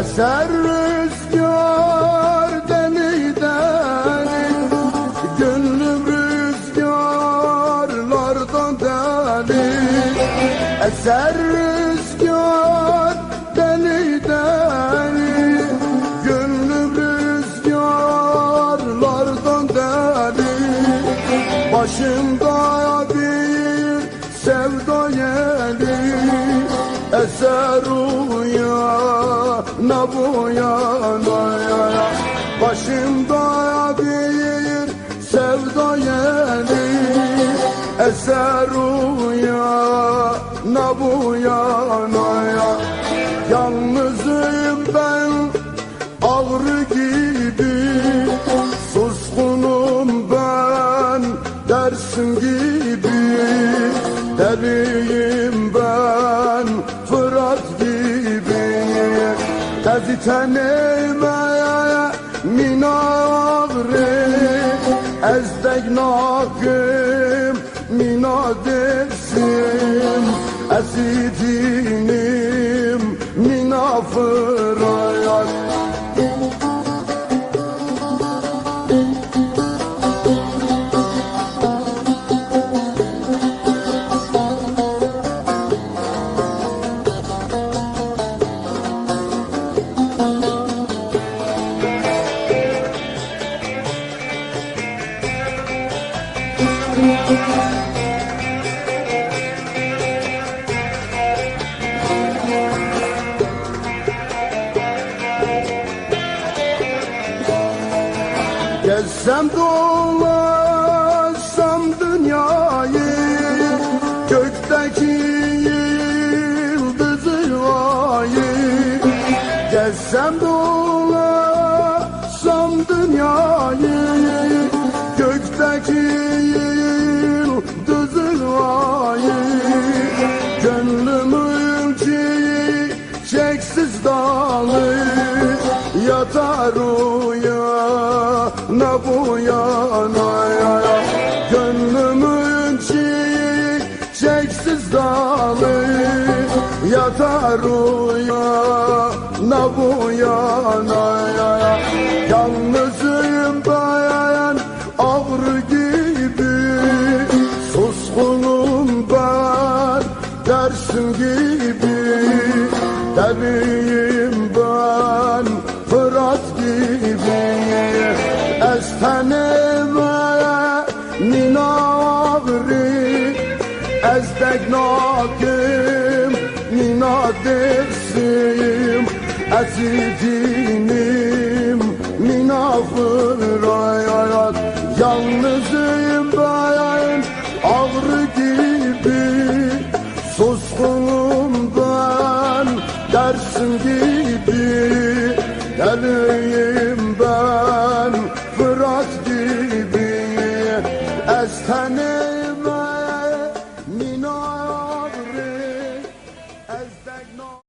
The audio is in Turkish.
Eser rüzgar deli deli Gönlüm rüzgarlardan deli Eser rüzgar deli deli Gönlüm rüzgarlardan deli Başımda uyana buyana Başımda bir sevda yeli Eser uyana buyana Yalnızım ben ağrı gibi. Suskunum ben dersin gibi. Deliyim ben gibi Tezi tenime min ağrı Ezdek nakım mina dersim Esidinim Gezsem dolaşsam dünyayı Gökteki yıldızı ayı Gezsem dolaşsam dünyayı Gökteki dalı Yatar uyana bu yana. Ya Yalnızım ben ağrı gibi Suskunum ben dersin gibi. Deliyim ben Fırat gibi Estenime hakim minadesim Esidinim minafır ay Yalnızım ben ağrı gibi Suskunum ben dersim gibi. Deliyim ben Fırat gibi Estenir